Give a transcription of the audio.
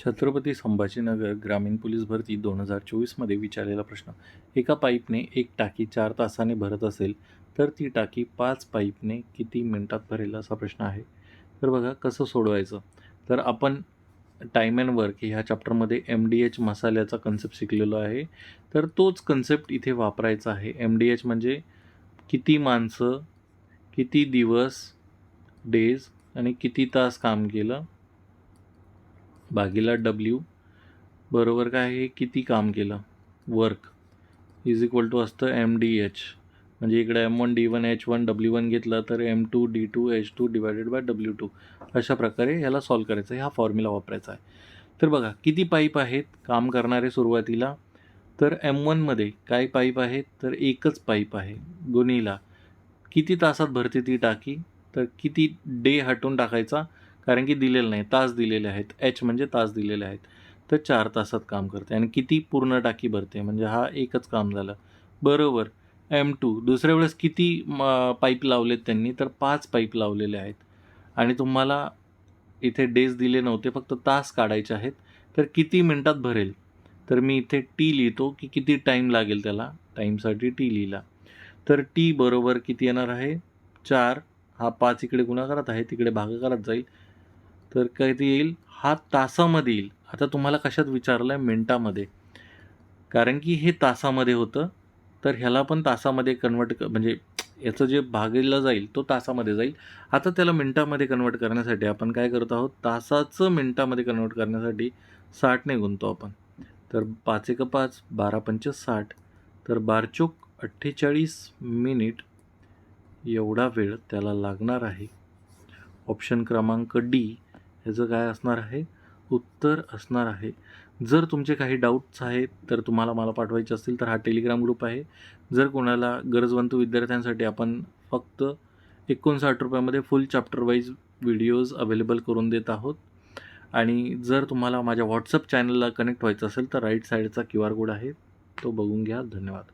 छत्रपती संभाजीनगर ग्रामीण पोलीस भरती दोन हजार चोवीसमध्ये विचारलेला प्रश्न. एका पाईपने एक टाकी चार तासाने भरत असेल तर ती टाकी पाच पाईपने किती मिनटात भरेल असा प्रश्न आहे. तर बघा कसं सोडवायचं? तर आपण टाईम अँड वर्क ह्या चॅप्टरमध्ये एम डी एच मसाल्याचा कन्सेप्ट शिकलेलो आहे. तर तोच कन्सेप्ट इथे वापरायचा आहे. एम डी एच म्हणजे किती माणसं किती दिवस डेज आणि किती तास काम केलं भागीला डब्ल्यू बरोबर काय आहे? किती काम केलं? वर्क इज इक्वल टू असतं एम डी एच म्हणजे इकडे M one D one H one W one घेतलं तर M two D two H two divided by W two अशा प्रकारे ह्याला सॉल्व करायचं आहे. हा फॉर्म्युला वापरायचा आहे. तर बघा किती पाईप आहेत? काम करणारे सुरुवातीला. तर एम वनमध्ये काय पाईप आहेत? तर एकच पाईप आहे. गुणीला किती तासात भरते ती टाकी? तर किती डे हटवून टाकायचा? कारण की दिलेलं नाही तास दिलेले आहेत. एच म्हणजे तास दिलेले आहेत. तर चार तासात काम करते आणि किती पूर्ण टाकी भरते म्हणजे हा एकच काम झालं. बरोबर. एम टू दुसऱ्या वेळेस किती पाईप लावलेत त्यांनी? तर पाच पाईप लावलेले आहेत. आणि तुम्हाला इथे डेज दिले नव्हते फक्त तास काढायचे आहेत. तर किती मिनटात भरेल? तर मी इथे टी लिहितो की किती टाईम लागेल त्याला? टाईमसाठी टी लिहिला. तर टी बरोबर किती येणार आहे? चार. हा पाच इकडे गुणाकारात आहे तिकडे भागाकारात जाईल. तर कधी येईल? हा तासामध्ये येईल. आता तुम्हाला कशात विचारलं आहे मिनटामध्ये. कारण की हे तासामध्ये होतं. तर ह्याला पण तासामध्ये कन्वर्ट क म्हणजे याचं जे भागीला जाईल तो तासामध्ये जाईल. आता त्याला मिनटामध्ये कन्वर्ट करण्यासाठी आपण काय करत आहोत? तासाचं मिनटामध्ये कन्वर्ट करण्यासाठी साठने गुंतो आपण. तर पाच एक पाच बारा पंच साठ. तर बारचोक अठ्ठेचाळीस मिनिट एवढा वेळ त्याला लागणार आहे. ऑप्शन क्रमांक डी. ह्याचं काय असणार आहे? उत्तर असणार आहे. जर तुमचे काही डाऊट्स आहेत तर तुम्हाला मला पाठवायचे असतील तर हा टेलिग्राम ग्रुप आहे. जर कोणाला गरजवंत विद्यार्थ्यांसाठी आपण फक्त एकोणसाठ रुपयामध्ये full chapter wise videos available करून देत आहोत. आणि जर तुम्हाला माझ्या व्हॉट्सअप चॅनलला कनेक्ट व्हायचं असेल तर राईट साईडचा क्यू आर कोड आहे. तो बघून घ्या. धन्यवाद.